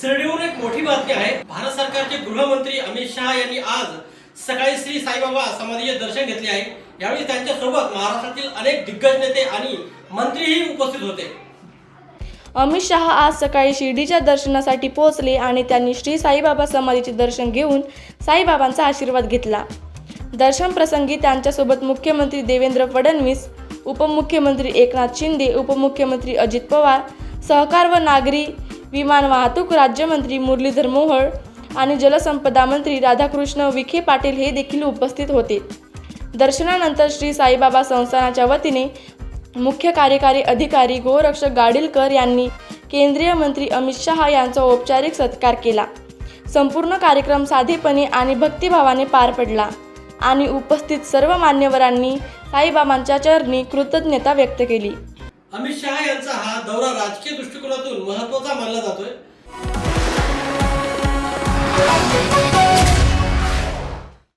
सरडीवर एक मोठी बातमी आहे. भारत सरकारचे गृहमंत्री अमित शहा यांनी आज सकाळी श्री साईबाबा समाधीचे दर्शन घेतले आहे. यावेळी त्यांच्यासोबत महाराष्ट्रातील अनेक दिग्गज नेते आणि मंत्रीही उपस्थित होते. अमित शहा आज सकाळी शिर्डीच्या दर्शनासाठी पोहोचले आणि त्यांनी श्री साईबाबा समाधीचे दर्शन घेऊन साईबाबांचा आशीर्वाद घेतला. दर्शन प्रसंगी त्यांच्यासोबत मुख्यमंत्री देवेंद्र फडणवीस उपमुख्यमंत्री एकनाथ शिंदे उपमुख्यमंत्री अजित पवार सहकार व नागरी विमान वाहतूक राज्यमंत्री मुरलीधर मोहोळ आणि जलसंपदा मंत्री राधाकृष्ण विखे पाटील हे देखील उपस्थित होते. दर्शनानंतर श्री साईबाबा संस्थानाच्या वतीने मुख्य कार्यकारी अधिकारी गोरक्षक गाडीलकर यांनी केंद्रीय मंत्री अमित शहा यांचा औपचारिक सत्कार केला. संपूर्ण कार्यक्रम साधेपणे आणि भक्तिभावाने पार पडला. आणि उपस्थित सर्व मान्यवरांनी साईबाबांच्या चरणी कृतज्ञता व्यक्त केली. अमित शहा यांचा हा दौरा राजकीय दृष्टिकोनातून महत्त्वाचा मानला जातोय.